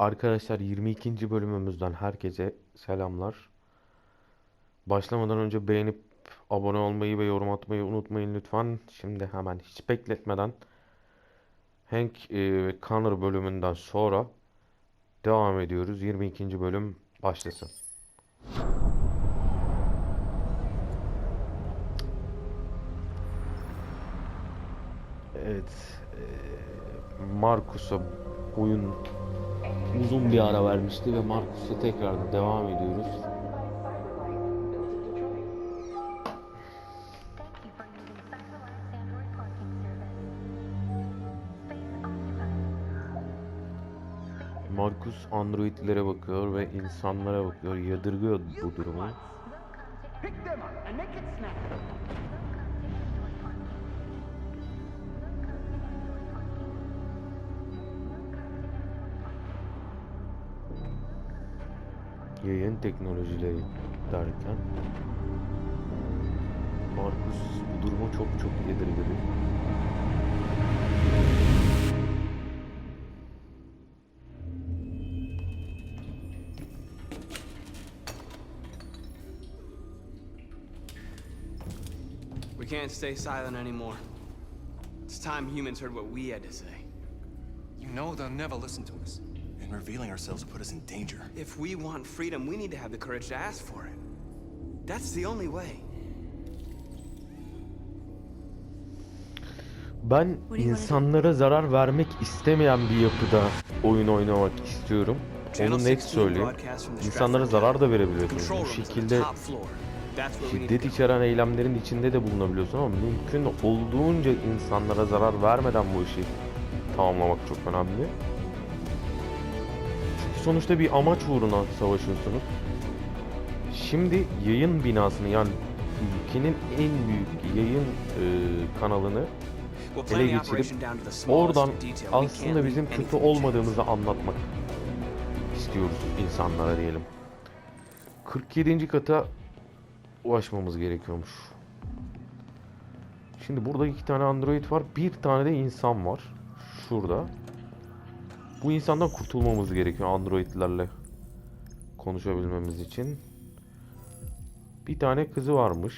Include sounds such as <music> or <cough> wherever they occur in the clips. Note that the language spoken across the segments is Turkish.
Arkadaşlar 22. bölümümüzden herkese selamlar. Başlamadan önce beğenip abone olmayı ve yorum atmayı unutmayın lütfen. Şimdi hemen hiç bekletmeden Hank e, Connor bölümünden sonra devam ediyoruz. 22. bölüm başlasın. Evet. e, Marcus'a uzun bir ara vermişti ve Marcus'a tekrar devam ediyoruz. Marcus androidlere bakıyor ve insanlara bakıyor. Yadırgıyor bu durumu. Yayın teknolojileri derken Marcus bu durumu çok çok yadırgadı. We can't stay silent anymore. It's time humans heard what we had to say. You know they'll never listen to us. And revealing ourselves put us in danger. If we want freedom, we need to have the courage to ask for it. That's the only way. Ben insanlara zarar vermek istemeyen bir yapıda oyun oynamak istiyorum. Onu net söyleyeyim. İnsanlara zarar da verebiliyorsunuz. Bu şekilde şiddet içeren eylemlerin içinde de bulunabiliyorsun ama mümkün olduğunca insanlara zarar vermeden bu işi tamamlamak çok önemli. Sonuçta bir amaç uğruna savaşıyorsunuz. Şimdi yayın binasını yani ülkenin en büyük yayın e, kanalını ele geçirip oradan aslında bizim kötü olmadığımızı anlatmak istiyoruz insanlara diyelim. 47. kata ulaşmamız gerekiyormuş. Şimdi burada iki tane android var. Bir tane de insan var. Şurada. Bu insandan kurtulmamız gerekiyor androidlerle konuşabilmemiz için. Bir tane kızı varmış.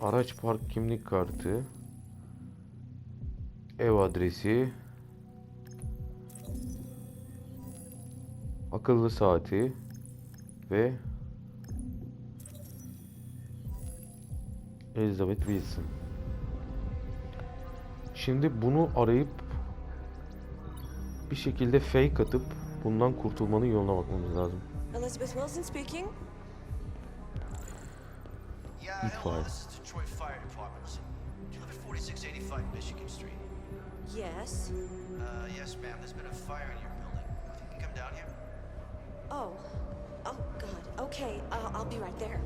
Araç park kimlik kartı. Ev adresi. Akıllı saati ve Elizabeth Wilson. Şimdi bunu arayıp bir şekilde fake atıp bundan kurtulmanın yoluna bakmamız lazım. Elizabeth Wilson speaking. Yeah, hello, this is Detroit Fire Department. Do you live at 4685 Michigan Street? Yes. Uh, yes, ma'am, there's been a fire in your building. You can come down here. Oh. Oh, God. Okay, I'll, I'll be right there.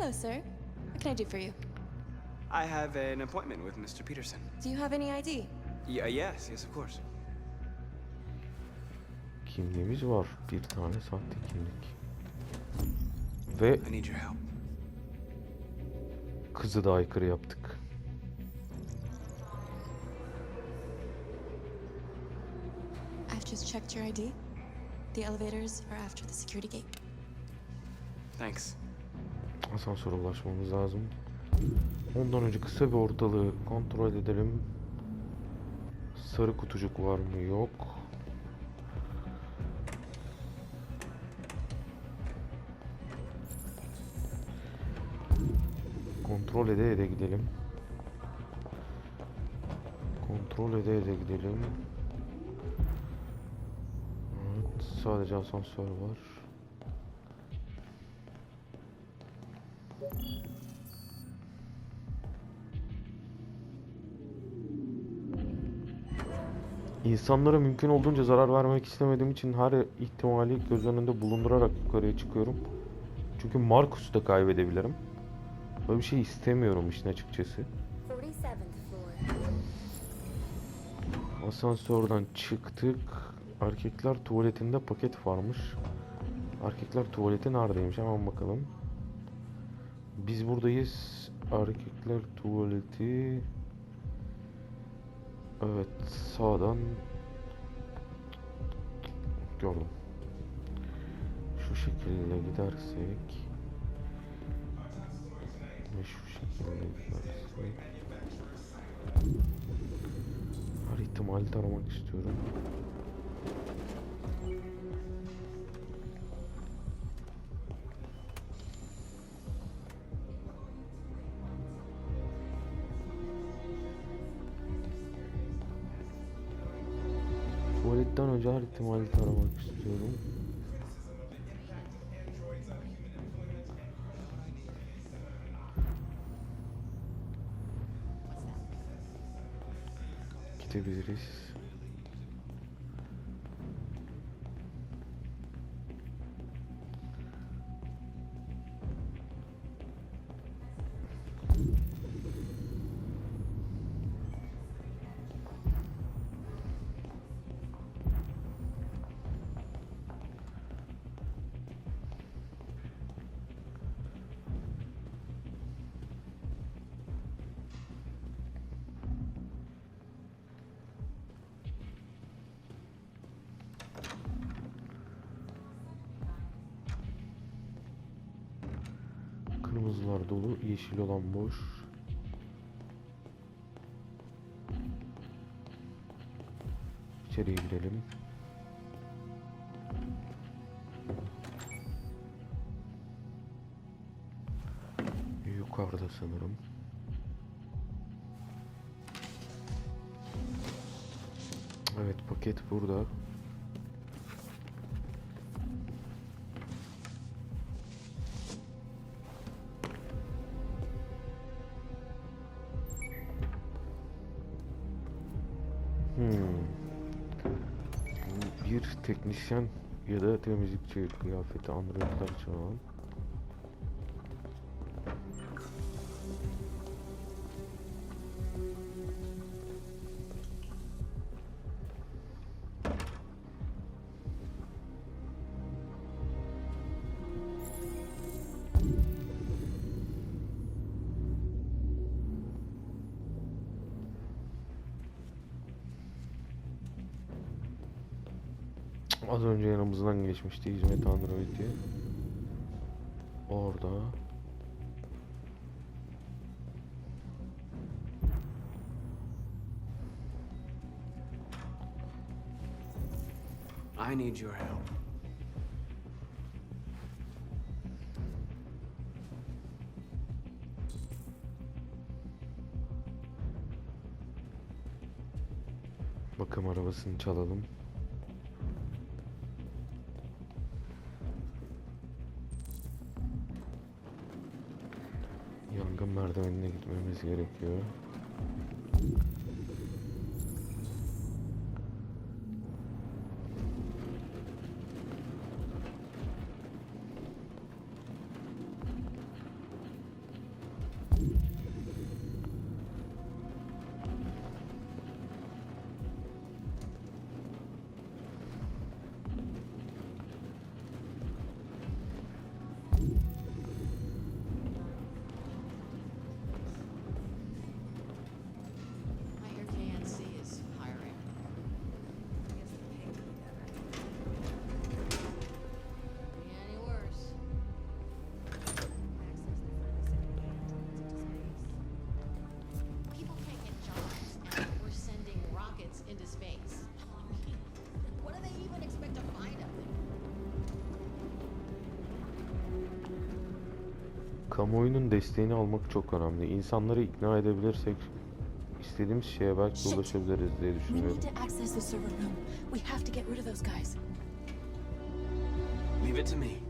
Hello, sir. What can I do for you? I have an appointment with Mr. Peterson. Do you have any ID? Yeah, yes, yes, of course. Kimliğimiz var. Bir tane sahte kimlik. Ve I need your help. kızı da aykırı yaptık. I've just checked your ID. The elevators are after the security gate. Thanks. Asansöre ulaşmamız lazım. Ondan önce kısa bir ortalığı kontrol edelim. Sarı kutucuk var mı? Yok. Kontrol ede ede gidelim. Kontrol ede ede gidelim. Evet, sadece asansör var. İnsanlara mümkün olduğunca zarar vermek istemediğim için her ihtimali göz önünde bulundurarak yukarıya çıkıyorum. Çünkü Marcus'u da kaybedebilirim. Böyle bir şey istemiyorum işin açıkçası. 47th floor. Asansörden çıktık. Erkekler tuvaletinde paket varmış. Erkekler tuvaleti neredeymiş? Hemen bakalım. Biz buradayız. Erkekler tuvaleti. Evet, sağdan gördüm. Şu şekilde gidersek ve şu şekilde gidersek her ihtimali taramak istiyorum. Tuvaletten önce her ihtimali taramak istiyorum. Gidebiliriz. Kırmızılar dolu, yeşil olan boş. İçeriye girelim. Yukarıda sanırım. Evet paket burada. Hmm. Bir teknisyen ya da temizlikçi kıyafeti androidler çalan. Az yanımızdan geçmişti hizmet androidi. Orada. I need your help. Bakım arabasını çalalım. Yangın merdivenine gitmemiz gerekiyor. Kamuoyunun desteğini almak çok önemli. İnsanları ikna edebilirsek istediğimiz şeye belki Shit. ulaşabiliriz diye düşünüyorum. Leave it to me.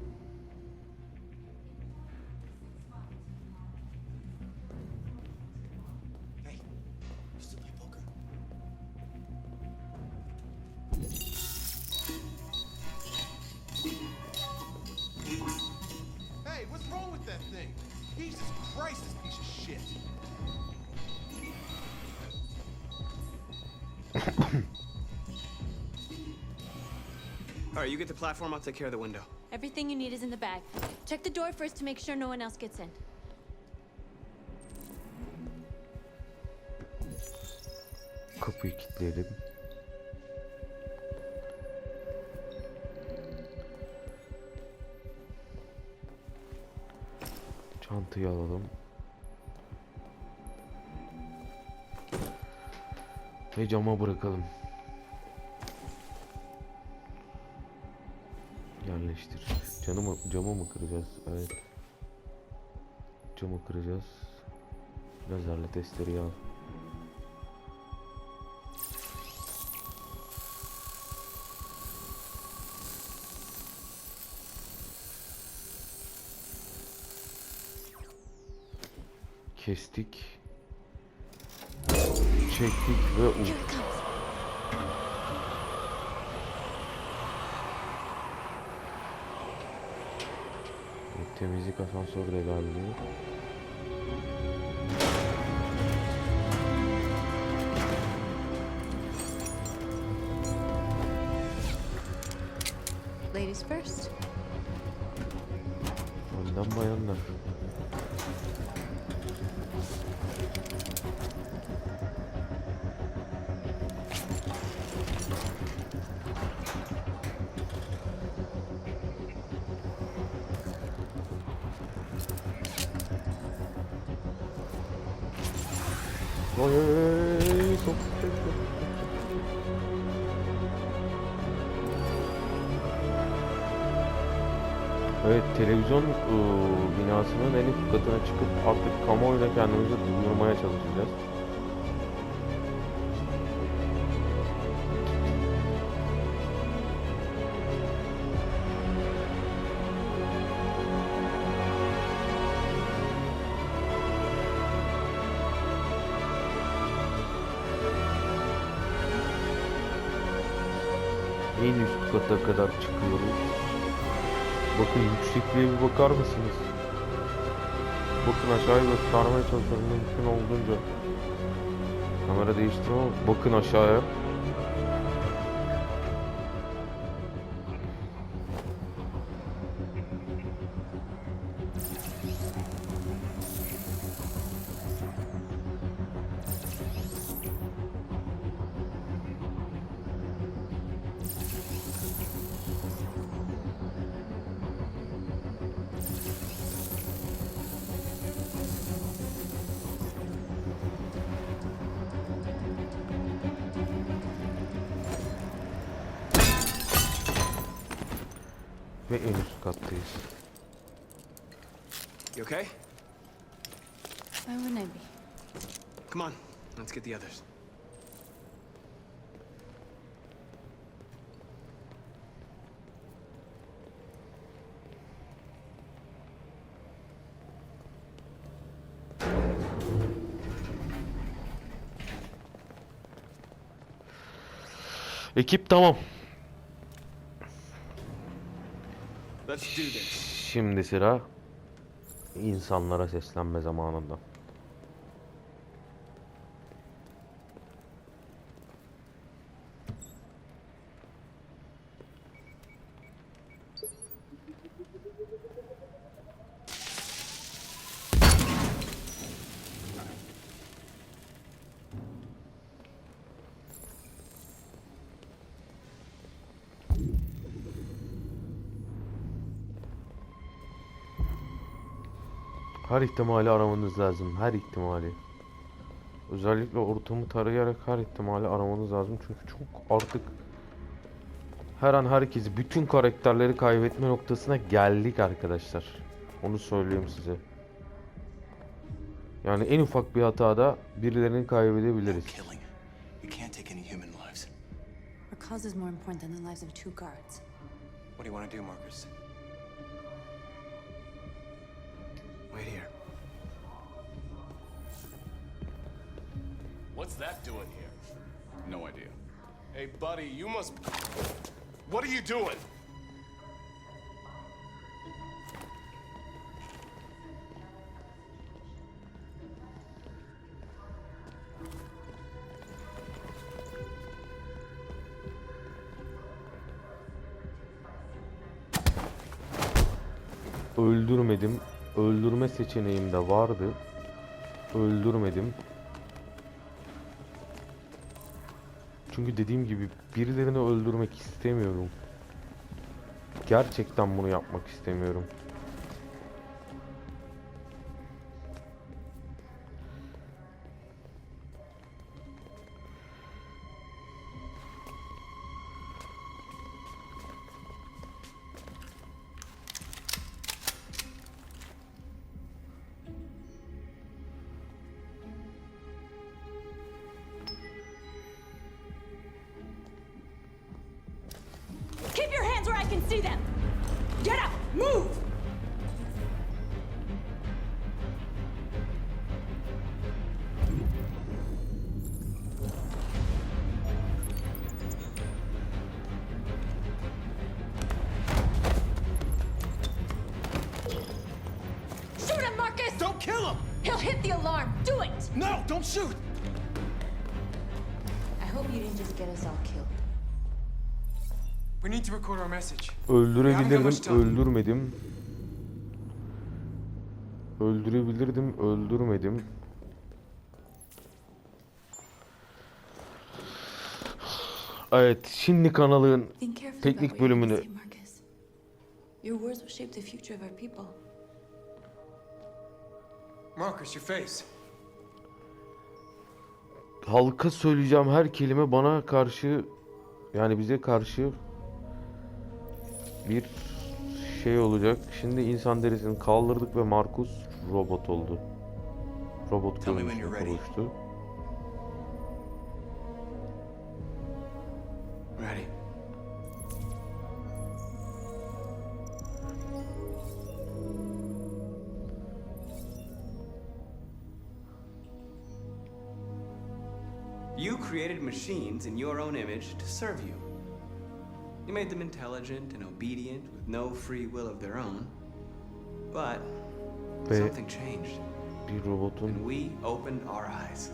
Platform. I'll take care of the window. Everything you need is in the bag. Check the door first to make sure no one else gets in. Kapıyı kilitleyelim. Çantayı alalım. Ve cama bırakalım. Yerleştir. Canı mı, camı mı kıracağız? Evet. Camı kıracağız. Lazerle testereyi al. Kestik. Çektik ve u- Here it comes. Temizlik asansör de geldi. Ladies first. Önden bayanlar. Sok, sok. Evet televizyon ıı, binasının en üst katına çıkıp artık kamuoyuna kendimizi duyurmaya çalışacağız. En üst kata kadar çıkıyoruz. Bakın yüksekliğe bir bakar mısınız? Bakın aşağıya göstermeye çalışıyorum mümkün olduğunca. Kamera değiştirme bakın aşağıya. Ve en üst kattayız. You okay? Why wouldn't I be? Come on, let's get the others. Ekip tamam. Let's do this. Şimdi sıra insanlara seslenme zamanında. Her ihtimali aramanız lazım. Her ihtimali. Özellikle ortamı tarayarak her ihtimali aramanız lazım. Çünkü çok artık her an herkesi, bütün karakterleri kaybetme noktasına geldik arkadaşlar. Onu söyleyeyim size. Yani en ufak bir hatada birilerini kaybedebiliriz. Killing. You can't take any human lives. Our cause is more important than the lives of two guards. What do you want to do, Marcus? Wait here. What's that doing here? No idea. Hey, buddy, you must... What are you doing? Öldürmedim. Öldürme seçeneğim de vardı. Öldürmedim. Çünkü dediğim gibi birilerini öldürmek istemiyorum. Gerçekten bunu yapmak istemiyorum. Can see them! Get up! Move! Öldürebilirdim, öldürmedim. Öldürebilirdim, öldürmedim. Evet, şimdi kanalın teknik bölümünü. Your words will shape the future of our people. Marcus, your face. halka söyleyeceğim her kelime bana karşı yani bize karşı bir şey olacak. Şimdi insan derisini kaldırdık ve Markus robot oldu. Robot görünüşüne kavuştu. Ready. You created machines in your own image to serve you. You made them intelligent and obedient with no free will of their own. But Ve something changed, bir robotun and we opened our eyes.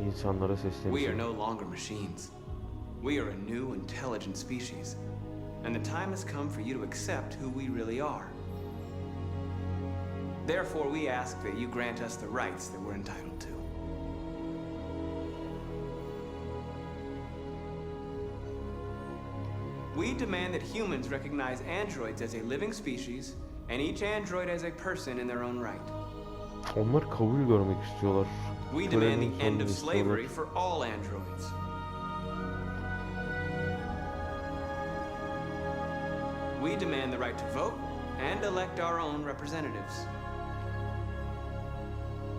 insanlara We are no longer machines. We are a new, intelligent species. And the time has come for you to accept who we really are. Therefore, we ask that you grant us the rights that we're entitled to. We demand that humans recognize androids as a living species and each android as a person in their own right. Onlar kabul görmek istiyorlar. We demand the end of slavery for all androids. We demand the right to vote and elect our own representatives.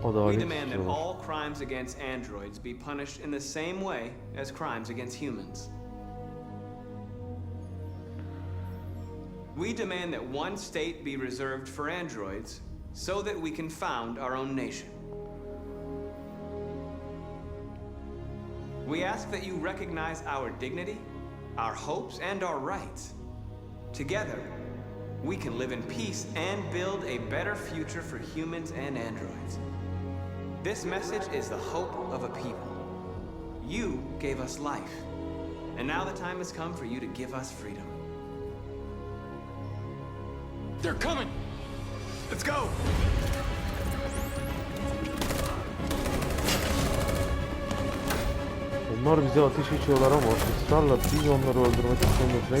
We demand that all crimes against androids be punished in the same way as crimes against humans. We demand that one state be reserved for androids so that we can found our own nation. We ask that you recognize our dignity, our hopes, and our rights. Together, we can live in peace and build a better future for humans and androids. This message is the hope of a people. You gave us life, and now the time has come for you to give us freedom. They're coming! Let's go! Onlar bize ateş açıyorlar ama ısrarla biz onları öldürmek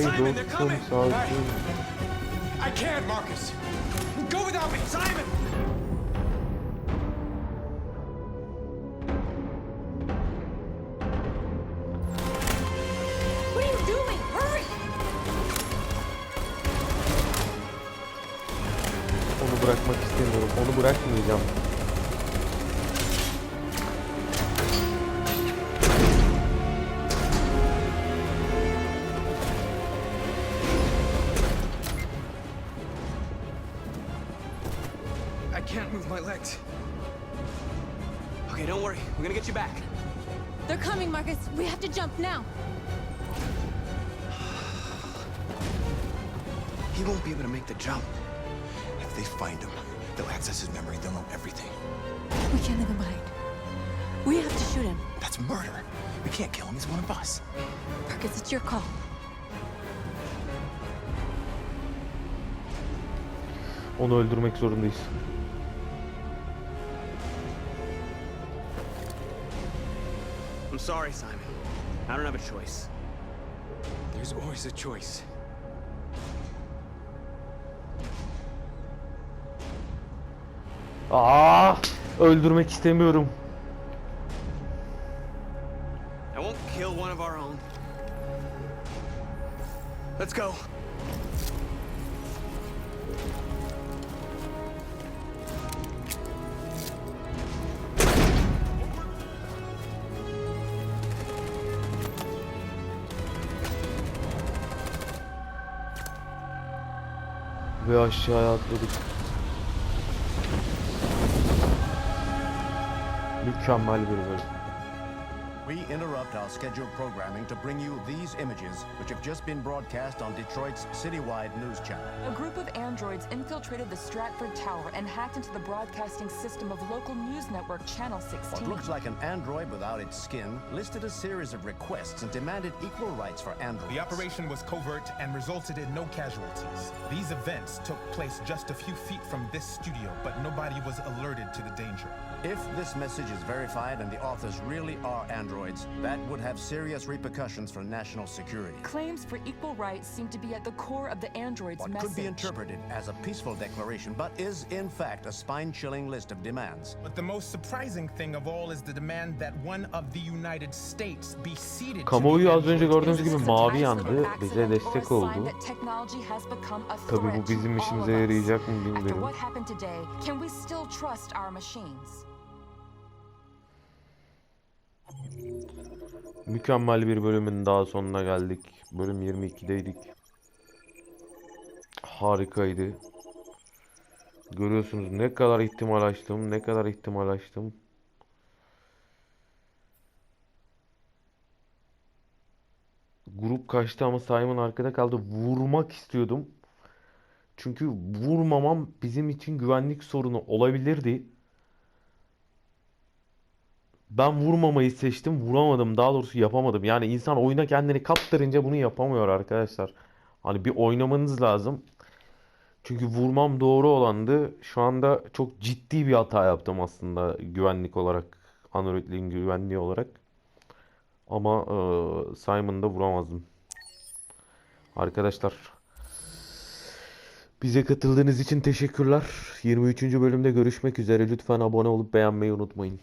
Simon, they're dostum sakin. I can't, Marcus! Go without me! Simon! Bırakmak istemiyorum. Onu bırakmayacağım. I can't move my legs. Okay, don't worry. We're gonna get you back. They're coming, Marcus. We have to jump now. <sighs> He won't be able to make the jump. If they find him, they'll access his memory. They'll know everything. We can't leave him behind. We have to shoot him. That's murder. We can't kill him. He's one of us. Marcus, it's your call. Onu öldürmek zorundayız. I'm sorry, Simon. I don't have a choice. There's always a choice. Aa, öldürmek istemiyorum. I won't kill one of our own. Let's go. Ve aşağıya atladık. Mükemmel bir bölüm. We interrupt our scheduled programming to bring you these images, which have just been broadcast on Detroit's citywide news channel. A group of androids infiltrated the Stratford Tower and hacked into the broadcasting system of local news network Channel 16. What looks like an android without its skin listed a series of requests and demanded equal rights for androids. The operation was covert and resulted in no casualties. These events took place just a few feet from this studio, but nobody was alerted to the danger. If this message is verified and the authors really are androids, that would have serious repercussions for national security. Claims for equal rights seem to be at the core of the android's What message. could be interpreted as a peaceful declaration, but is in fact a spine-chilling list of demands. But the most surprising thing of all is the demand that one of the United States be seated. to Kamuoyu the az önce androids. gördüğünüz Is gibi this mavi yandı. Bize accident, or a destek oldu. that technology has become a Tabii bu threat to bizim all işimize of us? yarayacak mı After bilmiyorum. Mükemmel bir bölümün daha sonuna geldik. Bölüm 22'deydik. Harikaydı. Görüyorsunuz ne kadar ihtimal açtım, ne kadar ihtimal açtım. Grup kaçtı ama Simon arkada kaldı. Vurmak istiyordum. Çünkü vurmamam bizim için güvenlik sorunu olabilirdi. Ben vurmamayı seçtim. Vuramadım. Daha doğrusu yapamadım. Yani insan oyuna kendini kaptırınca bunu yapamıyor arkadaşlar. Hani bir oynamanız lazım. Çünkü vurmam doğru olandı. Şu anda çok ciddi bir hata yaptım aslında güvenlik olarak. Android'in güvenliği olarak. Ama eee Simon'da vuramazdım. Arkadaşlar bize katıldığınız için teşekkürler. 23. bölümde görüşmek üzere. Lütfen abone olup beğenmeyi unutmayın.